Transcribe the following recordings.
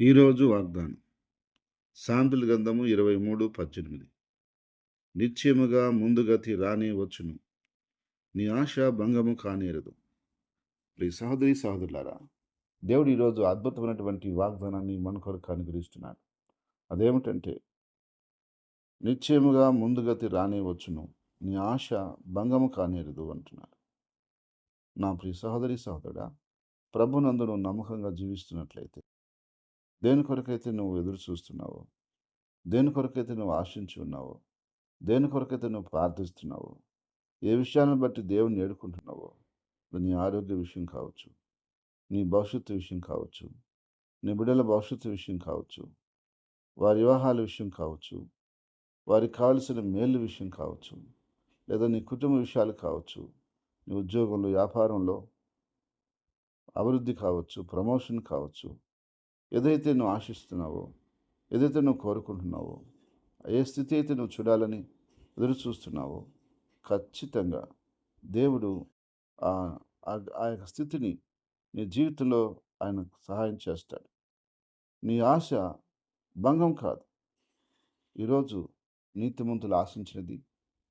ఈరోజు వాగ్దానం. శాంతుల గంధము ఇరవై మూడు పద్దెనిమిది. నిశ్చయముగా ముందుగతి రాని వచ్చును నీ ఆశ భంగము కానేరదు. ప్రియ సహోదరి సహోదరులారా దేవుడు ఈరోజు అద్భుతమైనటువంటి వాగ్దానాన్ని మన కొరకు అనుగ్రహిస్తున్నాడు. అదేమిటంటే నిశ్చయముగా ముందుగతి రాని వచ్చును నీ ఆశ భంగము కానేరదు అంటున్నాడు నా ప్రియ సహోదరి సహోదరుడా ప్రభునందును నమ్మకంగా జీవిస్తున్నట్లయితే దేని కొరకైతే నువ్వు ఎదురు చూస్తున్నావో దేని కొరకైతే నువ్వు ఆశించి ఉన్నావో దేని కొరకైతే నువ్వు ప్రార్థిస్తున్నావో ఏ విషయాన్ని బట్టి దేవుని ఏడుకుంటున్నావో నీ ఆరోగ్య విషయం కావచ్చు నీ భవిష్యత్తు విషయం కావచ్చు నీ బిడ్డల భవిష్యత్తు విషయం కావచ్చు వారి వివాహాల విషయం కావచ్చు వారికి కావలసిన మేలు విషయం కావచ్చు లేదా నీ కుటుంబ విషయాలు కావచ్చు నీ ఉద్యోగంలో వ్యాపారంలో అభివృద్ధి కావచ్చు ప్రమోషన్ కావచ్చు ఏదైతే నువ్వు ఆశిస్తున్నావో ఏదైతే నువ్వు కోరుకుంటున్నావో ఏ స్థితి అయితే నువ్వు చూడాలని ఎదురు చూస్తున్నావో ఖచ్చితంగా దేవుడు ఆ యొక్క స్థితిని నీ జీవితంలో ఆయన సహాయం చేస్తాడు. నీ ఆశ భంగం కాదు. ఈరోజు నీతిమంతులు ఆశించినది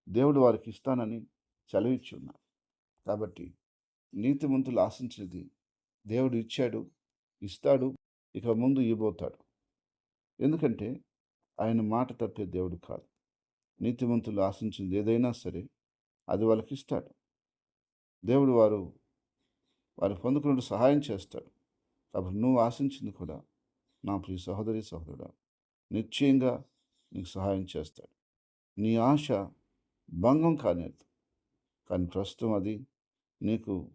దేవుడు వారికి ఇస్తానని సెలవిచ్చి ఉన్నారు కాబట్టి నీతిమంతులు ఆశించినది దేవుడు ఇచ్చాడు ఇస్తాడు ఇక ముందు ఇవ్వబోతాడు. ఎందుకంటే ఆయన మాట తప్పే దేవుడు కాదు. నీతివంతులు ఆశించింది ఏదైనా సరే అది వాళ్ళకి ఇస్తాడు. దేవుడు వారు వారు పొందుకున్నట్టు సహాయం చేస్తాడు. కాబట్టి నువ్వు ఆశించింది కూడా నా ప్రియ సహోదరి సహోదరుడు నిశ్చయంగా నీకు సహాయం చేస్తాడు. నీ ఆశ భంగం కానేది. కానీ ప్రస్తుతం అది నీకు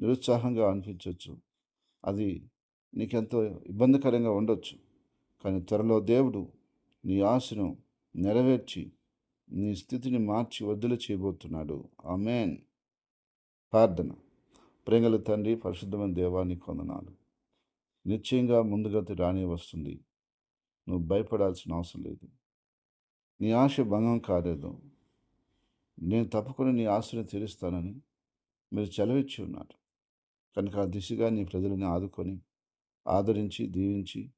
నిరుత్సాహంగా అనిపించవచ్చు అది నీకెంతో ఇబ్బందికరంగా ఉండొచ్చు. కానీ త్వరలో దేవుడు నీ ఆశను నెరవేర్చి నీ స్థితిని మార్చి వద్దులు చేయబోతున్నాడు. ఆమెన్. ప్రార్థన. ప్రేంగల తండ్రి పరిశుద్ధమైన దేవాన్ని కొందనాలు నిశ్చయంగా ముందుగతి రాని వస్తుంది. నువ్వు భయపడాల్సిన అవసరం లేదు. నీ ఆశ భంగం కాలేదు. నేను తప్పకుండా నీ ఆశను తీరుస్తానని మీరు చెలవిచ్చి ఉన్నారు. కనుక ఆ దిశగా నీ ప్రజలను ఆదుకొని ఆదరించి దీవించి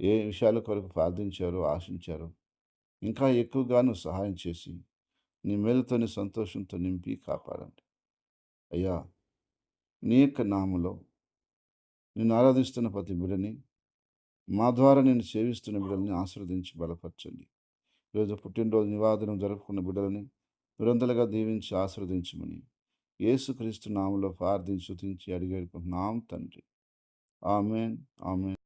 ఏ విషయాల కొరకు ప్రార్థించారో ఆశించారో ఇంకా ఎక్కువగాను సహాయం చేసి నీ మేలుతోని సంతోషంతో నింపి కాపాడండి. అయ్యా నీ యొక్క నామలో నేను ఆరాధిస్తున్న ప్రతి బిడ్డని మా ద్వారా నేను సేవిస్తున్న బిడ్డల్ని ఆశీర్వదించి బలపరచండి. ఈరోజు పుట్టినరోజు నివాదనం జరుపుకున్న బిడ్డలని నిరంతరగా దీవించి ఆశీర్వదించమని యేసుక్రీస్తు నామలో ప్రార్థించి శుతించి అడిగేడుకుంటున్నాం తండ్రి. Amen. Amen.